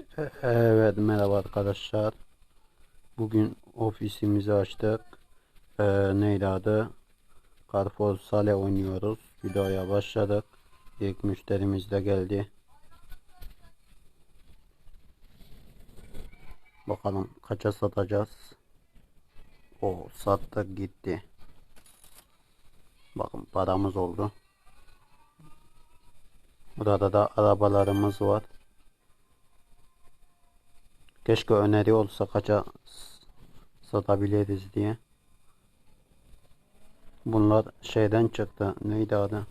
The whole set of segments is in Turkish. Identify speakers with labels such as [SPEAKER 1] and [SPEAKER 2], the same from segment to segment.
[SPEAKER 1] E- Evet merhaba arkadaşlar. Bugün ofisimizi açtık. Ee, neydi adı? Carrefour Sale oynuyoruz. Videoya başladık. İlk müşterimiz de geldi. Bakalım kaça satacağız. O sattık gitti. Bakın paramız oldu. Burada da arabalarımız var. Keşke öneri olsa kaça satabiliriz diye. Bunlar şeyden çıktı. Neydi adı?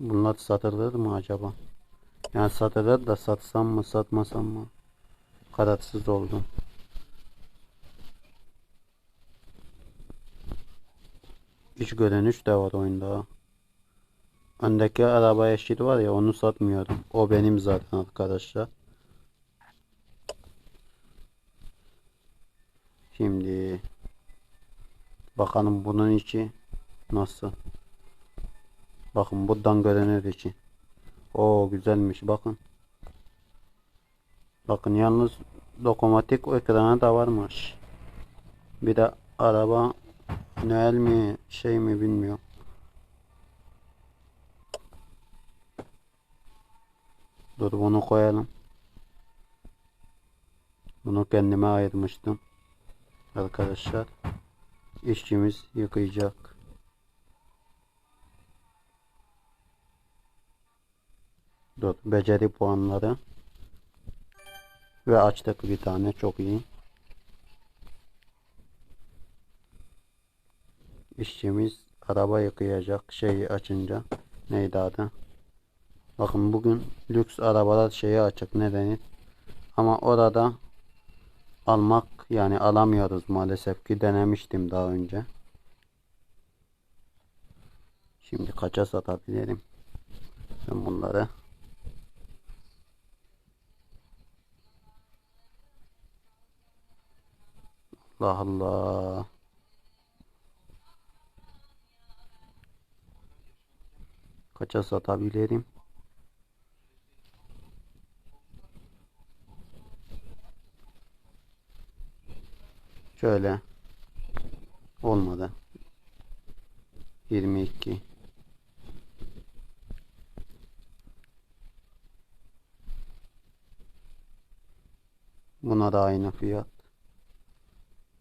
[SPEAKER 1] Bunlar satılır mı acaba? Yani satılır da satsam mı satmasam mı? Kararsız oldum. İç görünüş de var oyunda. Öndeki araba eşit var ya onu satmıyorum. O benim zaten arkadaşlar. Şimdi bakalım bunun içi nasıl. Bakın buradan görünür içi. O güzelmiş bakın. Bakın yalnız dokunmatik ekranı da varmış. Bir de araba Noel mi şey mi bilmiyorum. Dur bunu koyalım. Bunu kendime ayırmıştım. Arkadaşlar işçimiz yıkayacak. Dur beceri puanları ve açtık bir tane çok iyi. İşçimiz araba yıkayacak şeyi açınca neydi adı? Bakın bugün lüks arabalar şeyi açık ne denir? Ama orada almak yani alamıyoruz maalesef ki denemiştim daha önce. Şimdi kaça satabilirim? Ben bunları Allah Allah. Kaça satabilirim? Şöyle. Olmadı. 22. Buna da aynı fiyat.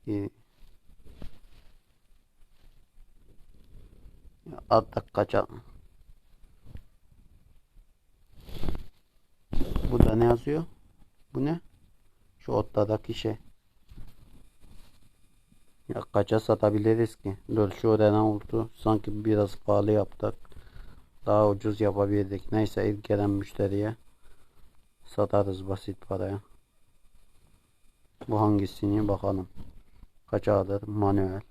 [SPEAKER 1] İyi. Artık kaça? Burada ne yazıyor? Bu ne? Şu ortadaki şey. Ya kaça satabiliriz ki? Dur şu Renault'u sanki biraz pahalı yaptık. Daha ucuz yapabilirdik. Neyse ilk gelen müşteriye satarız basit paraya. Bu hangisini bakalım. Kaça alır? Manuel.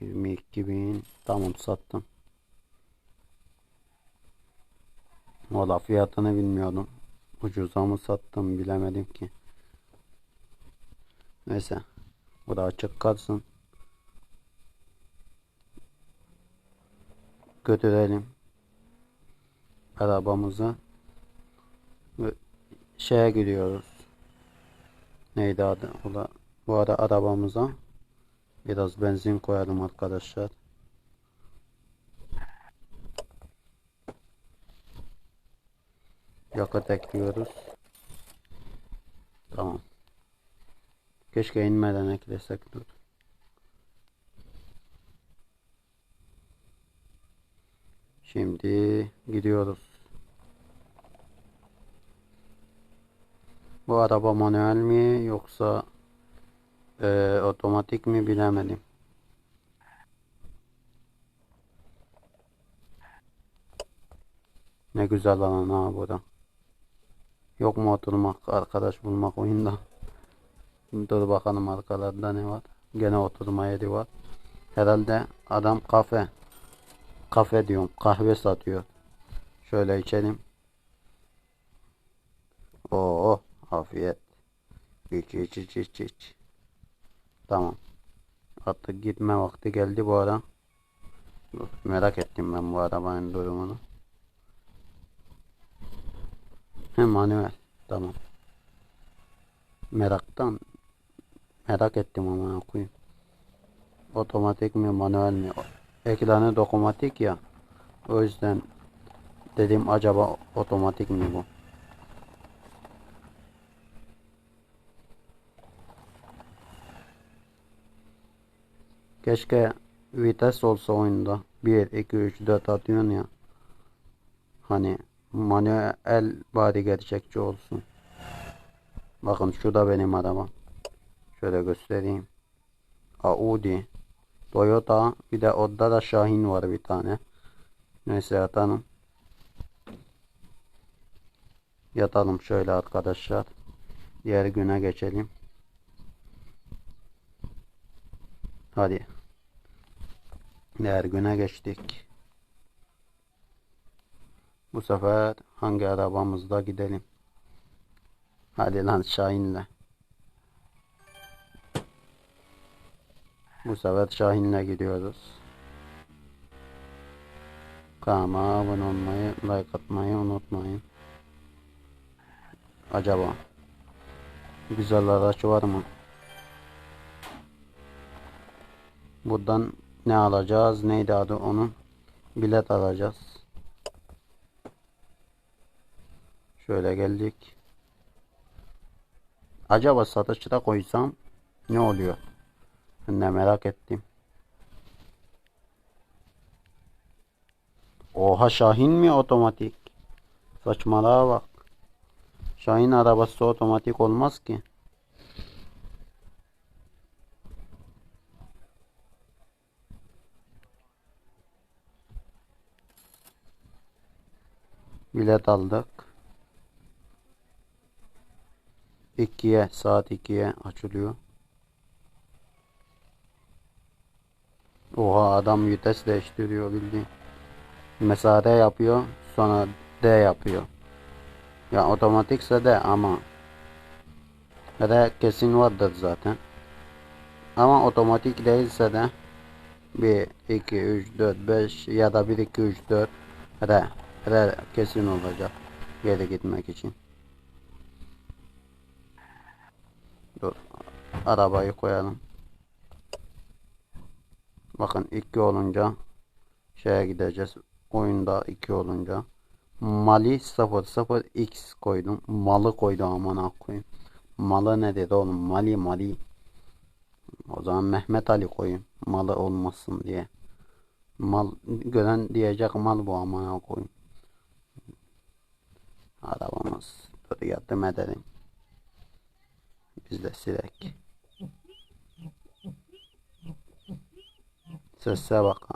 [SPEAKER 1] 22 bin. Tamam sattım. Valla fiyatını bilmiyordum. Ucuza mı sattım bilemedim ki. Neyse. Bu da açık kalsın. Götürelim. Arabamızı. Ve şeye gidiyoruz. Neydi adı? Da, bu arada arabamıza biraz benzin koyalım arkadaşlar. Yakıt ekliyoruz. Tamam. Keşke inmeden eklesek dur. Şimdi gidiyoruz. Bu araba manuel mi yoksa e, otomatik mi bilemedim. Ne güzel alan ha burada. Yok mu oturmak arkadaş bulmak oyunda. Dur bakalım arkalarda ne var. Gene oturma yeri var. Herhalde adam kafe. Kafe diyorum. Kahve satıyor. Şöyle içelim. Oo, afiyet. İç iç iç iç iç. Tamam. Artık gitme vakti geldi bu ara. Merak ettim ben bu arabanın durumunu. Hem manuel. Tamam. Meraktan merak ettim ama koyayım. Otomatik mi manuel mi? Ekranı dokunmatik ya. O yüzden dedim acaba otomatik mi bu? Keşke vites olsa oyunda. 1, 2, 3, 4 atıyorsun ya. Hani manuel bari gerçekçi olsun. Bakın şu benim arabam. Şöyle göstereyim. Audi. Toyota. Bir de orada da Şahin var bir tane. Neyse yatalım. Yatalım şöyle arkadaşlar. Diğer güne geçelim. Hadi. Diğer güne geçtik. Bu sefer hangi arabamızda gidelim? Hadi lan Şahin'le. Bu sefer Şahin'le gidiyoruz. Kanalıma abone olmayı, like atmayı unutmayın. Acaba güzel araç var mı? Buradan ne alacağız? Neydi adı onun? Bilet alacağız. Şöyle geldik. Acaba satışta koysam ne oluyor? Ben de merak ettim. Oha Şahin mi otomatik? Saçmalığa bak. Şahin arabası otomatik olmaz ki. Bilet aldık. 2'ye saat 2'ye açılıyor. Oha adam vites değiştiriyor bildiğin. Mesela D yapıyor sonra D yapıyor. Ya otomatikse de ama R kesin vardır zaten. Ama otomatik değilse de 1, 2, 3, 4, 5 ya da 1, 2, 3, 4 R. R kesin olacak. Geri gitmek için. Dur. Arabayı koyalım. Bakın 2 olunca şeye gideceğiz. Oyunda 2 olunca. Mali 00 X koydum. Malı koydum aman koyayım. Malı ne dedi oğlum? Mali Mali. O zaman Mehmet Ali koyayım. Malı olmasın diye. Mal gören diyecek mal bu amına koyayım. Arabamız. Dur yardım edelim. Biz de silek. Sese bak.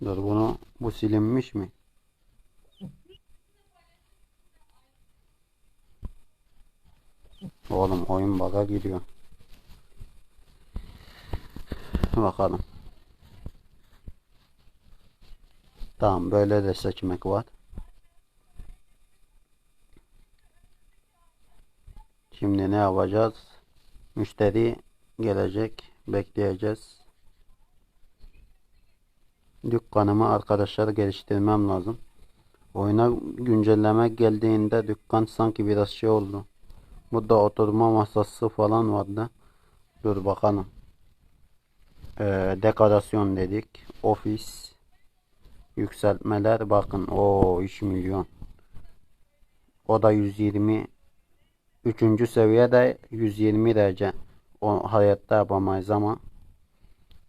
[SPEAKER 1] Dur bunu bu silinmiş mi? Oğlum oyun bug'a giriyor. Bakalım. Tamam böyle de seçmek var. Şimdi ne yapacağız? Müşteri gelecek. Bekleyeceğiz. Dükkanımı arkadaşlar geliştirmem lazım. Oyuna güncelleme geldiğinde dükkan sanki biraz şey oldu. Burada oturma masası falan vardı. Dur bakalım. Ee, dekorasyon dedik. Ofis. Yükseltmeler bakın. o 3 milyon. O da 120. Üçüncü seviyede 120 derece. O hayatta yapamayız ama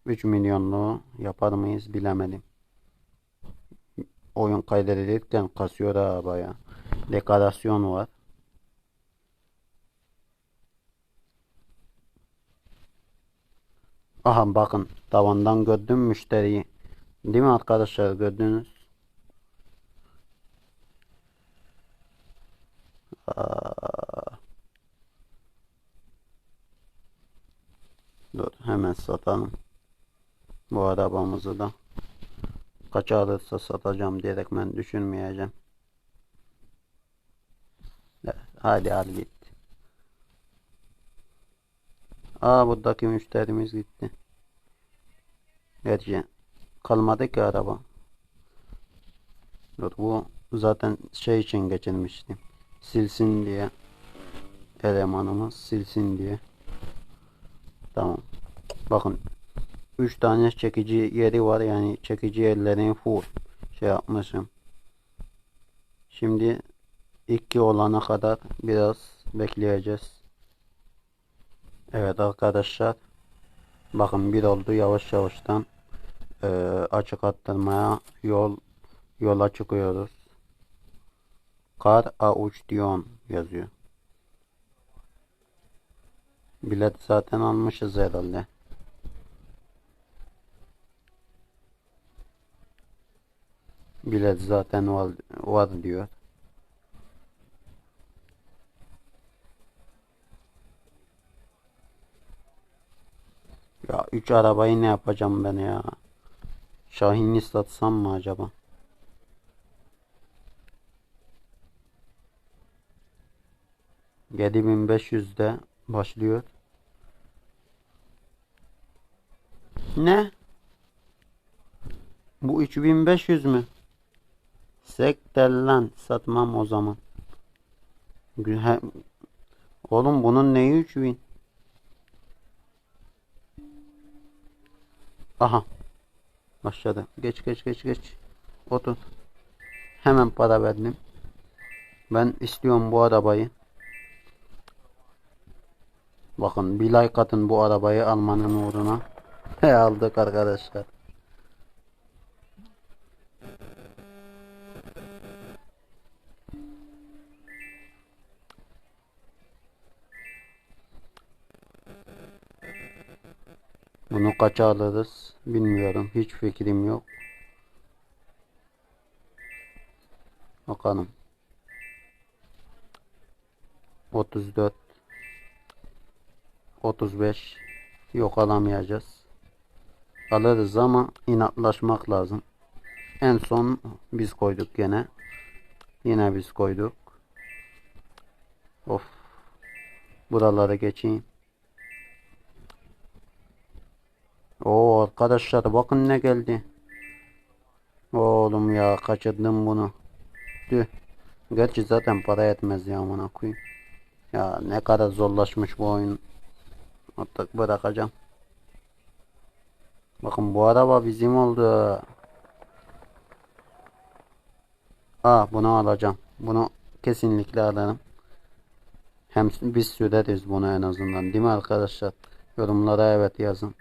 [SPEAKER 1] 3 milyonluğu yapar mıyız bilemedim. Oyun kaydedilirken kasıyor ha baya. Dekorasyon var. Aha bakın tavandan gördüm müşteriyi. Değil mi arkadaşlar gördünüz? Aa. Dur hemen satalım. Bu arabamızı da. Kaça alırsa satacağım diyerek ben düşünmeyeceğim. Evet, hadi al git. Aa buradaki müşterimiz gitti. Gerçi kalmadı ki araba. Dur bu zaten şey için geçirmiştim. Silsin diye. Elemanımız silsin diye. Tamam. Bakın 3 tane çekici yeri var yani çekici yerlerini full şey yapmışım. Şimdi iki olana kadar biraz bekleyeceğiz. Evet arkadaşlar. Bakın bir oldu yavaş yavaştan eee, açık arttırmaya yol yola çıkıyoruz. Kar Auction yazıyor. Bilet zaten almışız herhalde. Bilet zaten var, var diyor. Ya üç arabayı ne yapacağım ben ya? Şahin'i satsam mı acaba? Yedi bin beş yüzde başlıyor. Ne? Bu 3500 mü? Sekter lan satmam o zaman. Oğlum bunun neyi 3000? Aha. Başladı. Geç geç geç geç. Otur. Hemen para verdim. Ben istiyorum bu arabayı. Bakın bir like atın bu arabayı almanın uğruna. He aldık arkadaşlar. Bunu kaça alırız bilmiyorum. Hiç fikrim yok. Bakalım. 34 35 yok alamayacağız. Alırız ama inatlaşmak lazım. En son biz koyduk gene. Yine biz koyduk. Of. Buralara geçeyim. Oo arkadaşlar bakın ne geldi. Oğlum ya kaçırdım bunu. Tüh. Gerçi zaten para yetmez ya amına koyayım. Ya ne kadar zorlaşmış bu oyun. Artık bırakacağım. Bakın bu araba bizim oldu. Aa bunu alacağım. Bunu kesinlikle alırım. Hem biz süreriz bunu en azından. Değil mi arkadaşlar? Yorumlara evet yazın.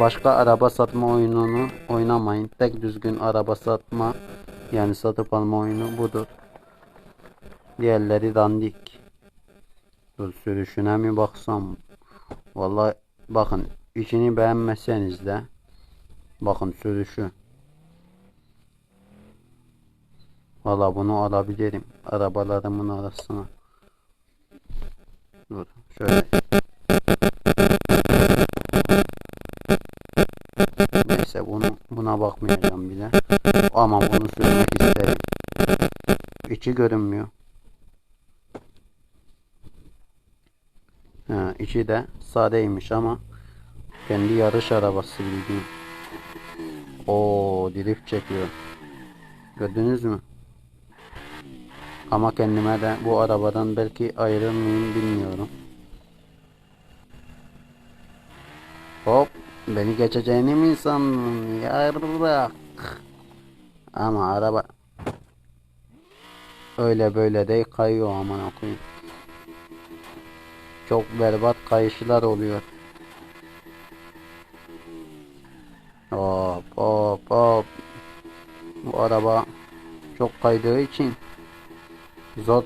[SPEAKER 1] Başka araba satma oyununu oynamayın. Tek düzgün araba satma yani satıp alma oyunu budur. Diğerleri dandik. Dur sürüşüne mi baksam? Vallahi bakın içini beğenmezseniz de bakın sürüşü. Valla bunu alabilirim arabalarımın arasına. Dur şöyle. Neyse bunu buna bakmayacağım bile. Ama bunu sürmek isterim. İçi görünmüyor. Ha, de sadeymiş ama kendi yarış arabası bildiğin. O drift çekiyor. Gördünüz mü? Ama kendime de bu arabadan belki mıyım bilmiyorum. Hop beni geçeceğini mi sandın yarrak? Ama araba öyle böyle değil kayıyor aman okuyayım. Çok berbat kayışlar oluyor. Hop hop hop. Bu araba çok kaydığı için zor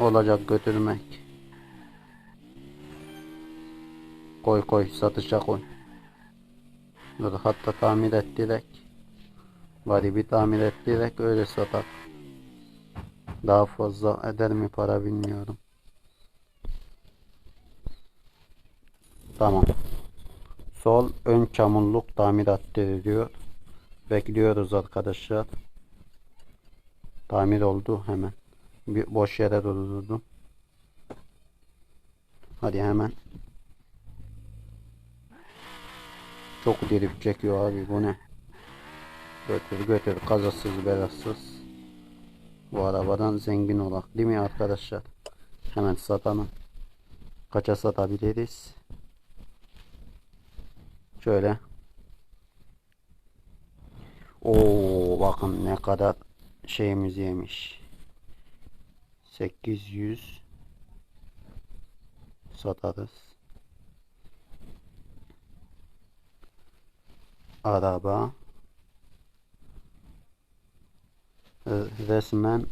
[SPEAKER 1] olacak götürmek. Koy koy satışa koy. Dur hatta tamir ettirek. Bari bir tamir ettirek öyle satar. Daha fazla eder mi para bilmiyorum. Tamam. Sol ön çamurluk tamirat diyor. Bekliyoruz arkadaşlar. Tamir oldu hemen. Bir boş yere durdurdum. Hadi hemen. Çok dirip çekiyor abi bu ne? Götür götür kazasız belasız. Bu arabadan zengin olak değil mi arkadaşlar? Hemen satalım. Kaça satabiliriz? Şöyle. Oo bakın ne kadar şeyimiz yemiş. 800 satarız. Araba Re- resmen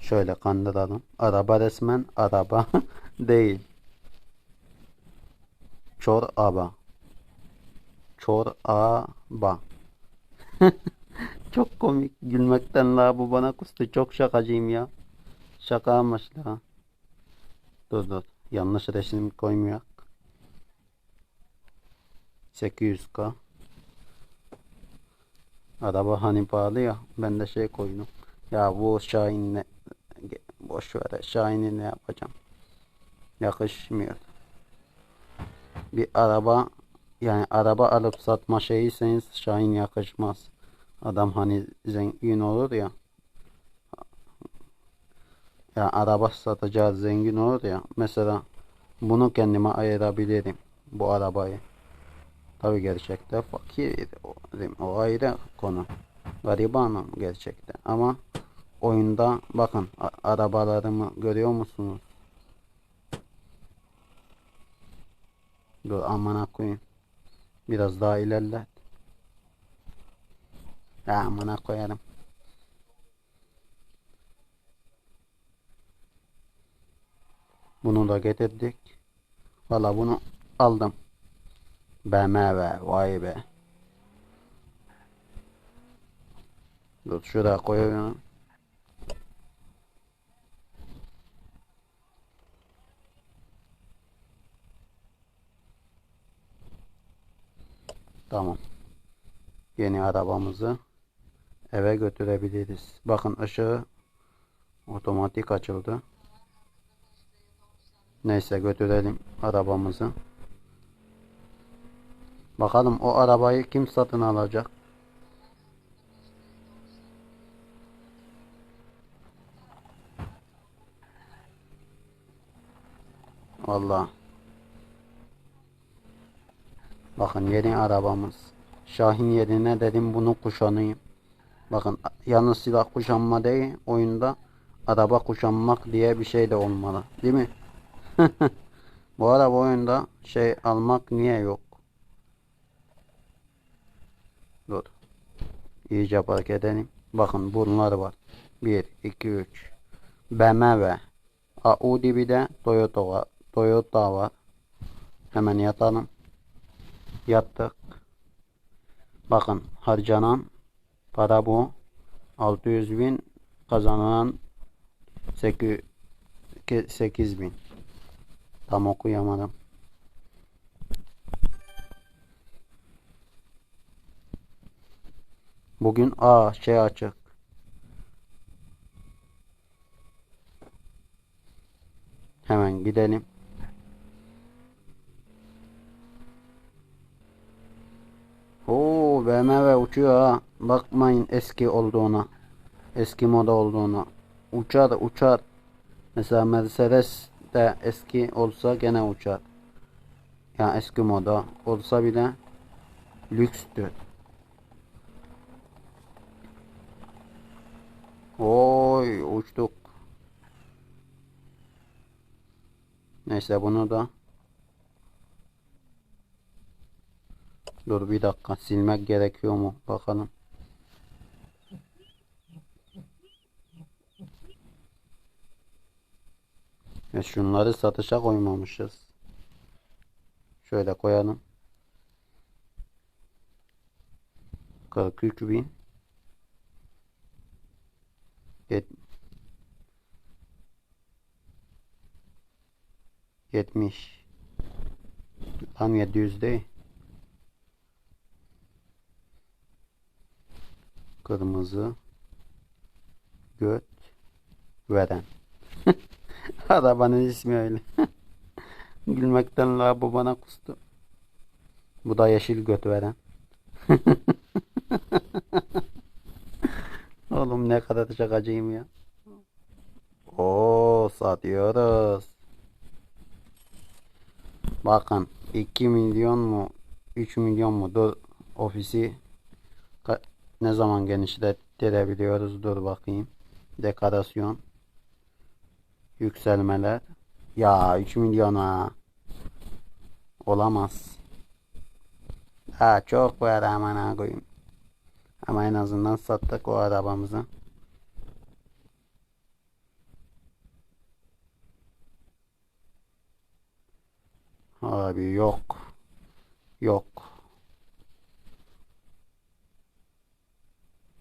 [SPEAKER 1] şöyle kandıralım. Araba resmen araba değil. Çor aba. Çor aba. Çok komik. Gülmekten la bu bana kustu. Çok şakacıyım ya. Şaka amaçlı. Dur dur. Yanlış resim koymayak. 800k. Araba hani pahalı ya. Ben de şey koydum. Ya bu Şahin'le boş ver. Şahin'i ne yapacağım? Yakışmıyor. Bir araba yani araba alıp satma şeyiyseniz Şahin yakışmaz. Adam hani zengin olur ya. Ya araba satacağız zengin olur ya. Mesela bunu kendime ayırabilirim. Bu arabayı. Tabi gerçekte fakir. O, ayrı konu. Garibanım gerçekten. Ama oyunda bakın arabalarımı görüyor musunuz? Dur amına koyayım. Biraz daha ilerlet. Ya amına koyarım. Bunu da getirdik. Valla bunu aldım. BMW vay be. Dur şuraya koyuyorum. Tamam. Yeni arabamızı eve götürebiliriz. Bakın ışığı otomatik açıldı. Neyse götürelim arabamızı. Bakalım o arabayı kim satın alacak? Vallahi. Bakın yeni arabamız. Şahin yerine dedim bunu kuşanayım. Bakın yalnız silah kuşanma değil oyunda araba kuşanmak diye bir şey de olmalı. Değil mi? Bu araba oyunda şey almak niye yok? Dur. İyice fark edelim. Bakın bunlar var. 1, 2, 3. BMW. Audi bir de Toyota var. Toyota var. Hemen yatalım. Yattık. Bakın harcanan para bu. 600 bin kazanan 8 bin. Tam okuyamadım. Bugün a şey açık. Hemen gidelim. Oo BMW uçuyor ha. Bakmayın eski olduğuna. Eski moda olduğuna. Uçar uçar. Mesela Mercedes de eski olsa gene uçar. Yani eski moda olsa bile lükstür. Oy uçtuk. Neyse bunu da Dur bir dakika silmek gerekiyor mu? Bakalım. Ya şunları satışa koymamışız. Şöyle koyalım. 43 bin. Yet 70. Tam 700 değil. Kırmızı. Göt. veren. Arabanın ismi öyle. Gülmekten la bu bana kustu. Bu da yeşil göt veren. Oğlum ne kadar şakacıyım ya. Oo satıyoruz. Bakın 2 milyon mu 3 milyon mu ofisi ne zaman genişlettirebiliyoruz dur bakayım. Dekorasyon yükselmeler. Ya 3 milyona olamaz. Ha çok var aman koyayım. Ama en azından sattık o arabamızı. Abi yok. Yok.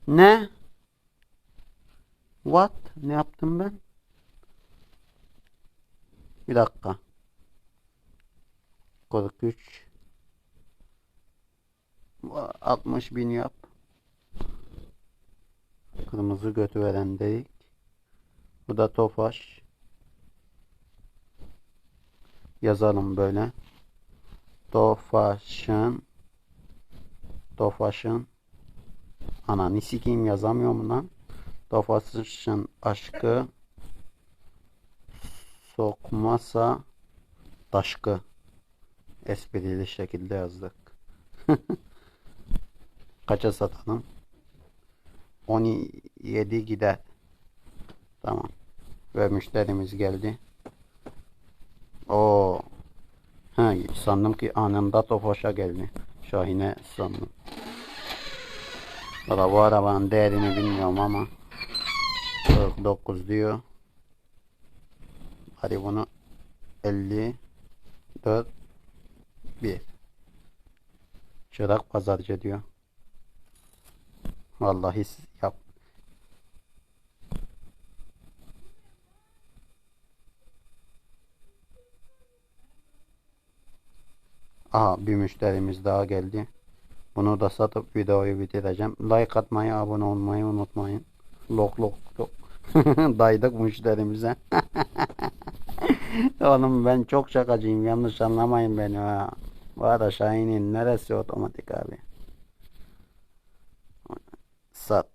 [SPEAKER 1] Ne? What? Ne yaptım ben? Bir dakika. 43 60 bin yap. Kırmızı götü veren dedik. Bu da Tofaş. Yazalım böyle. Tofaş'ın Tofaş'ın Ananı sikeyim yazamıyorum lan. Tofaş'ın aşkı sokmasa taşkı esprili şekilde yazdık. Kaça satalım? 17 gider. Tamam. Ve müşterimiz geldi. O Ha, sandım ki anında Tofaş'a geldi. Şahine sandım. Valla bu arabanın değerini bilmiyorum ama 49 diyor. Hadi bunu 54 1 Çırak pazarcı diyor. Vallahi yap. Aha bir müşterimiz daha geldi. Bunu da satıp videoyu bitireceğim. Like atmayı, abone olmayı unutmayın. Lok lok lok. Daydık müşterimize. Oğlum ben çok şakacıyım. Yanlış anlamayın beni ha. Bu arada Şahin'in neresi otomatik abi? Sat.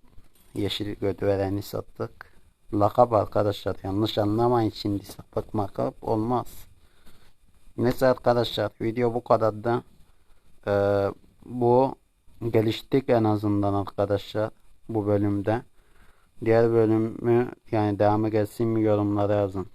[SPEAKER 1] Yeşil göt vereni sattık. Lakap arkadaşlar. Yanlış anlamayın şimdi sapık makap olmaz. Neyse arkadaşlar video bu kadar da Ee, bu geliştik en azından arkadaşlar bu bölümde. Diğer bölümü yani devamı gelsin mi yorumlara yazın.